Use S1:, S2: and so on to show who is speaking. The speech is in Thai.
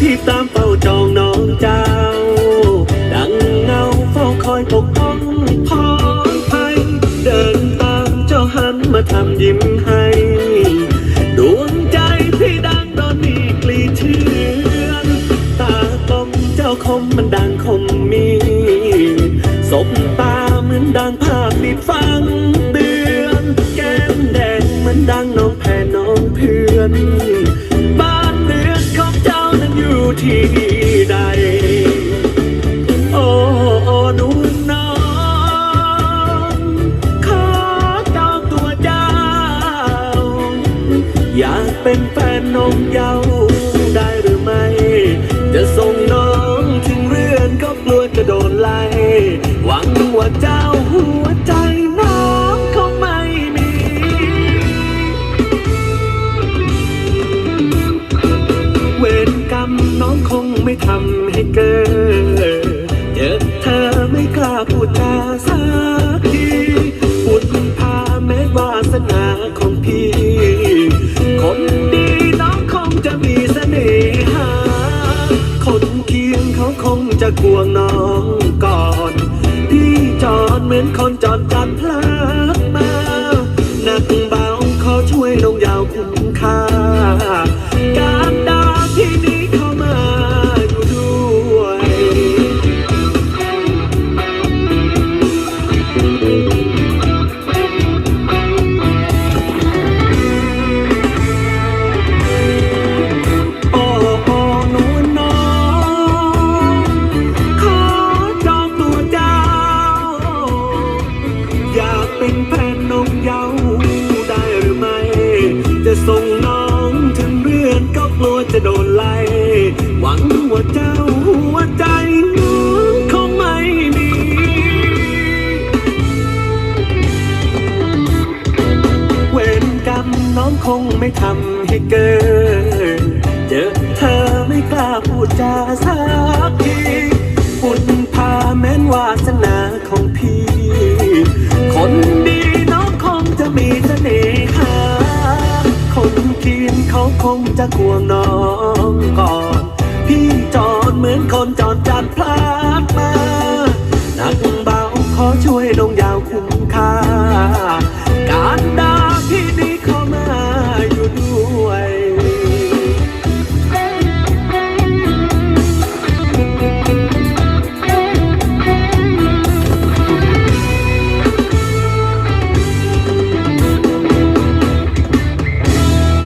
S1: ที่ตามเฝ้าจองน้องเจ้า ดังเงาเฝ้าคอยปกป้องพ้องภัยเดินตามเจ้าหันมาทำยิ้มให้ดวงใจที่ดังตอนนี้กลีเทือนตาตมเจ้าคมมันดังคมมีสบตาเหมือนดังภาพติดฟัง ที่ใด โอ้โอ้หนูน้องขอจองตัวเจ้า อยากเป็นแฟนน้องเยาได้หรือไม่ จะส่งน้องถึงเรือนก็กลัวจะโดนไล่หวังว่าเจ้าหัวใจ ไม่กล้าพูดจาสักทีบุญพาแม้วาสนาของพี่ คนดีน้องคงจะมีเสน่หา คนเคียงเขาคงจะกวงน้องก่อน พี่จอดเหมือนคนจอดจัดพ จะโดนไล่หวังว่าเจ้าหัวใจน้องคงไม่มี เวรกรรมน้องคงไม่ทำให้เกิดเจอเธอไม่กล้าพูดจาสักที คงจะควงน้องก่อน พี่จอนเหมือนคนจอนจัดพลาดมา